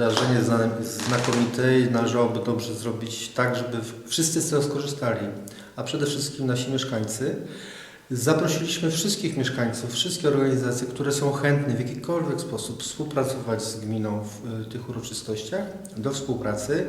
wydarzenie zna- znakomite i należałoby dobrze zrobić tak, żeby wszyscy z tego skorzystali, a przede wszystkim nasi mieszkańcy. Zaprosiliśmy wszystkich mieszkańców, wszystkie organizacje, które są chętne w jakikolwiek sposób współpracować z gminą w y, tych uroczystościach, do współpracy.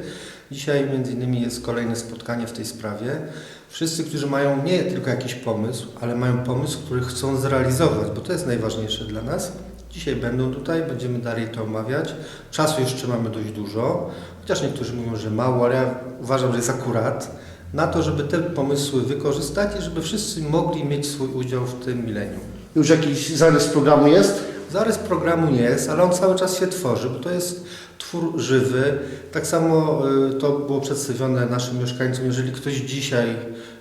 Dzisiaj między innymi jest kolejne spotkanie w tej sprawie. Wszyscy, którzy mają nie tylko jakiś pomysł, ale mają pomysł, który chcą zrealizować, bo to jest najważniejsze dla nas. Dzisiaj będą tutaj, będziemy dalej to omawiać. Czasu jeszcze mamy dość dużo, chociaż niektórzy mówią, że mało, ale ja uważam, że jest akurat na to, żeby te pomysły wykorzystać i żeby wszyscy mogli mieć swój udział w tym milenium. Już jakiś zarys programu jest? Zarys programu nie jest, ale on cały czas się tworzy, bo to jest twór żywy. Tak samo y, to było przedstawione naszym mieszkańcom. Jeżeli ktoś dzisiaj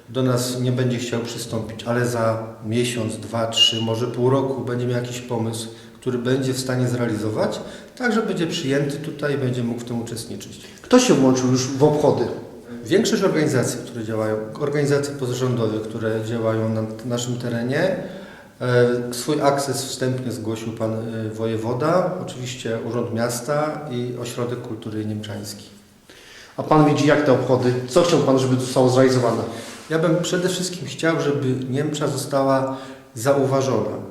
do nas nie będzie chciał przystąpić, ale za miesiąc, dwa, trzy, może pół roku będzie miał jakiś pomysł, który będzie w stanie zrealizować, także będzie przyjęty tutaj i będzie mógł w tym uczestniczyć. Kto się włączył już w obchody? Większość organizacji, które działają, organizacje pozarządowe, które działają na naszym terenie, e, swój akces wstępnie zgłosił pan e, wojewoda, oczywiście Urząd Miasta i Ośrodek Kultury Niemczański. A Pan widzi jak te obchody? Co chciał Pan, żeby zostało zrealizowane? Ja bym przede wszystkim chciał, żeby Niemcza została zauważona.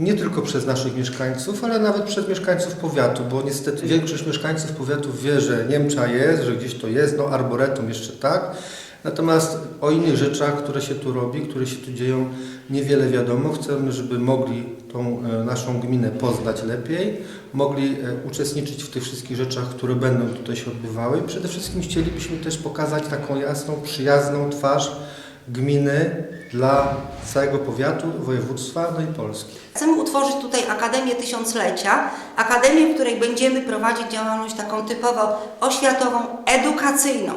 Nie tylko przez naszych mieszkańców, ale nawet przez mieszkańców powiatu, bo niestety większość mieszkańców powiatów wie, że Niemcza jest, że gdzieś to jest, no arboretum jeszcze tak. Natomiast o innych rzeczach, które się tu robi, które się tu dzieją, niewiele wiadomo. Chcemy, żeby mogli tą e, naszą gminę poznać lepiej, mogli e, uczestniczyć w tych wszystkich rzeczach, które będą tutaj się odbywały. Przede wszystkim chcielibyśmy też pokazać taką jasną, przyjazną twarz gminy dla całego powiatu, województwa, no i Polski. Chcemy utworzyć tutaj Akademię Tysiąclecia, akademię, w której będziemy prowadzić działalność taką typowo oświatową, edukacyjną,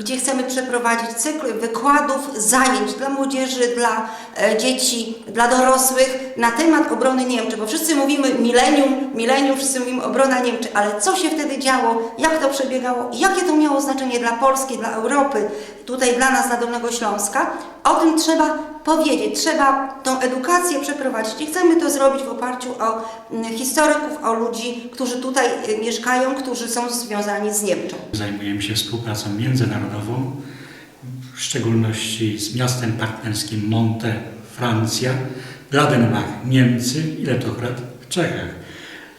gdzie chcemy przeprowadzić cykl wykładów, zajęć dla młodzieży, dla e, dzieci, dla dorosłych na temat obrony Niemczy, bo wszyscy mówimy milenium, milenium, wszyscy mówimy obrona Niemczy, ale co się wtedy działo, jak to przebiegało, jakie to miało znaczenie dla Polski, dla Europy, tutaj dla nas na Dolnego Śląska, o tym trzeba powiedzieć, trzeba tą edukację przeprowadzić i chcemy to zrobić w oparciu o mm, historyków, o ludzi, którzy tutaj y, mieszkają, którzy są związani z Niemczą. Zajmujemy się współpracą międzynarodową, w szczególności z miastem partnerskim Monte, Francja, Gladenbach, Niemcy i Letograd w Czechach.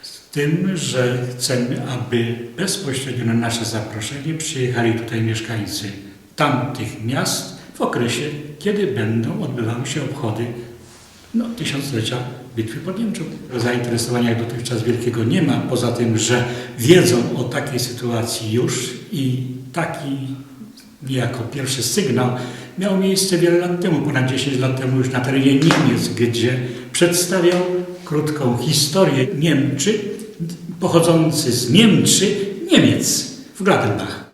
Z tym, że chcemy, aby bezpośrednio na nasze zaproszenie przyjechali tutaj mieszkańcy tamtych miast w okresie, kiedy będą odbywały się obchody no, tysiąclecia bitwy pod Niemczą. Zainteresowania jak dotychczas wielkiego nie ma, poza tym, że wiedzą o takiej sytuacji już i taki niejako pierwszy sygnał miał miejsce wiele lat temu, ponad 10 lat temu już na terenie Niemiec, gdzie przedstawiał krótką historię Niemczy, pochodzący z Niemczy, Niemiec w Gladenbach.